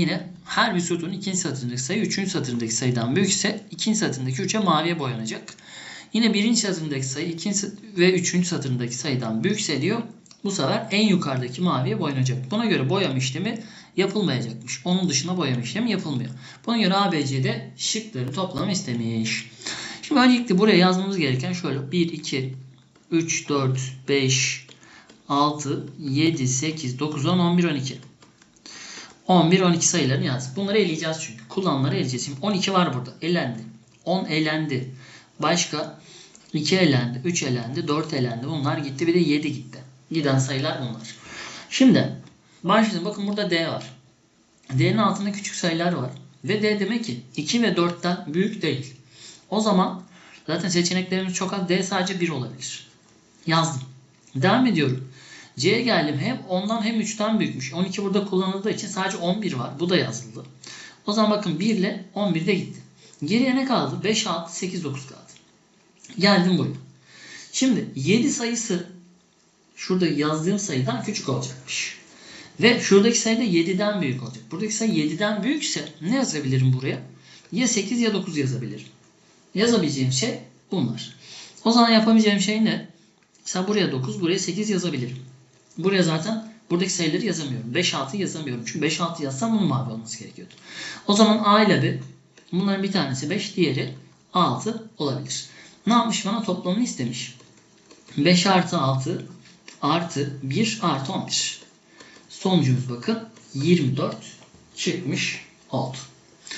Yine her bir sütunun ikinci satırındaki sayı üçüncü satırındaki sayıdan büyükse ikinci satırındaki 3'e maviye boyanacak. Yine birinci satırındaki sayı ikinci ve üçüncü satırındaki sayıdan büyükse diyor bu sefer en yukarıdaki maviye boyanacak. Buna göre boyama işlemi yapılmayacakmış. Onun dışına boyama işlemi yapılmıyor. Buna göre ABC'de şıkların toplamı istemiş. Şimdi öncelikle buraya yazmamız gereken şöyle 1, 2, 3, 4, 5, 6, 7, 8, 9, 10, 11, 12. 11, 12 sayılarını yaz. Bunları eleyeceğiz çünkü. Kullanımları eleyeceğiz. Şimdi 12 var burada. Elendi. 10 elendi. Başka 2 elendi, 3 elendi, 4 elendi. Bunlar gitti. Bir de 7 gitti. Giden sayılar bunlar. Şimdi başlayalım. Bakın burada D var. D'nin altında küçük sayılar var. Ve D demek ki 2 ve 4'ten büyük değil. O zaman zaten seçeneklerimiz çok az. D sadece 1 olabilir. Yazdım. Devam ediyorum. C'ye geldim. Hem ondan hem 3'ten büyükmüş. 12 burada kullanıldığı için sadece 11 var. Bu da yazıldı. O zaman bakın 1 ile 11 de gitti. Geriye ne kaldı? 5, 6, 8, 9 kaldı. Geldim buraya. Şimdi 7 sayısı şurada yazdığım sayıdan küçük olacakmış. Ve şuradaki sayı da 7'den büyük olacak. Buradaki sayı 7'den büyükse ne yazabilirim buraya? Ya 8 ya 9 yazabilirim. Yazabileceğim şey bunlar. O zaman yapabileceğim şey ne? Mesela buraya 9, buraya 8 yazabilirim. Buraya zaten buradaki sayıları yazamıyorum. 5, 6 yazamıyorum. Çünkü 5, 6 yazsam bunun mavi olması gerekiyordu. O zaman A ile B, bunların bir tanesi 5, diğeri 6 olabilir. Ne yapmış bana? Toplamını istemiş. 5 artı 6 artı 1 artı 11. Sonucumuz bakın 24 çıkmış oldu.